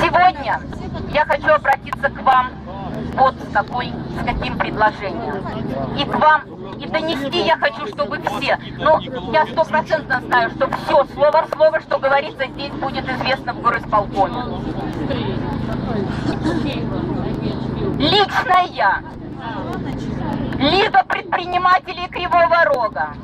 Сегодня я хочу обратиться к вам вот с какой, с каким предложением. И к вам, и донести я хочу, чтобы все, ну, я стопроцентно знаю, что все, слово в слово, что говорится здесь, будет известно в горосполкоме. Лично я, Лига предпринимателей Кривого Рога,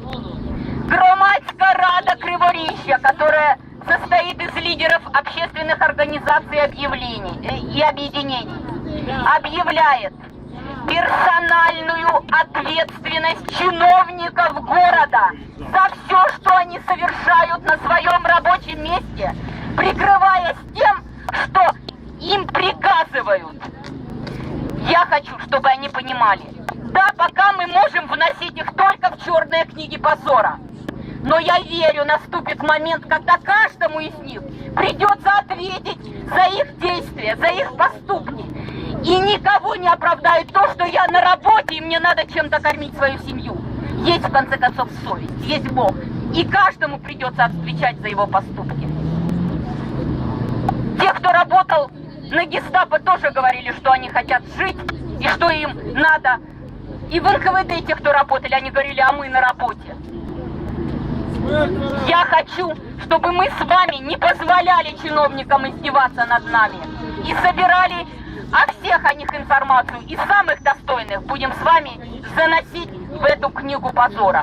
Громадська рада Криворіжжя, которая состоит из лидеров общественных организаций объявлений э, и объединений, объявляет персональную ответственность чиновников города за все, что они совершают на своем рабочем месте, прикрываясь тем, что им приказывают. Я хочу, чтобы они понимали, да, пока мы можем вносить их только в черные книги позора. Но я верю, наступит момент, когда каждому из них придется ответить за их действия, за их поступки. И никого не оправдает то, что я на работе, и мне надо чем-то кормить свою семью. Есть, в конце концов, совесть, есть Бог. И каждому придется отвечать за его поступки. Те, кто работал на гестапо, тоже говорили, что они хотят жить, и что им надо. И в НКВД те, кто работали, они говорили, а мы на работе. Я хочу, чтобы мы с вами не позволяли чиновникам издеваться над нами и собирали о всех о них информацию и самых достойных будем с вами заносить в эту книгу позора.